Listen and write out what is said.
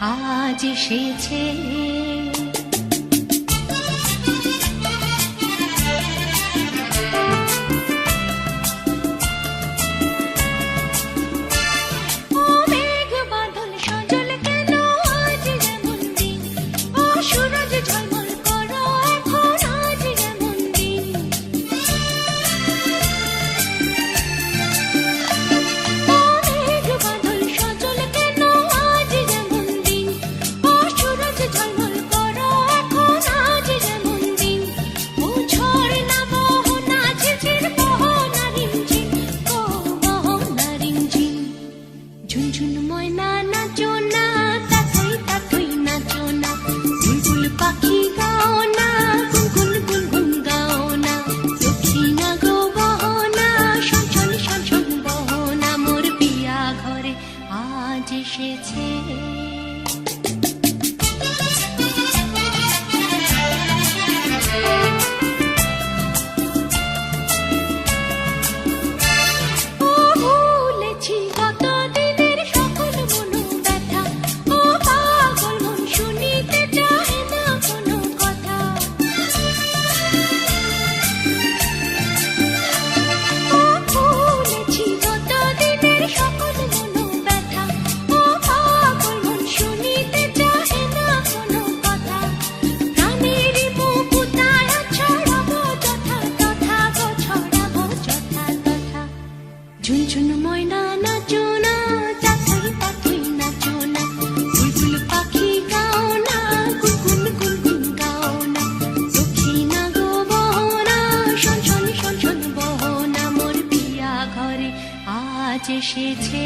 আজ এসেছে। ঝুনঝুন ময়না আজ এসেছে।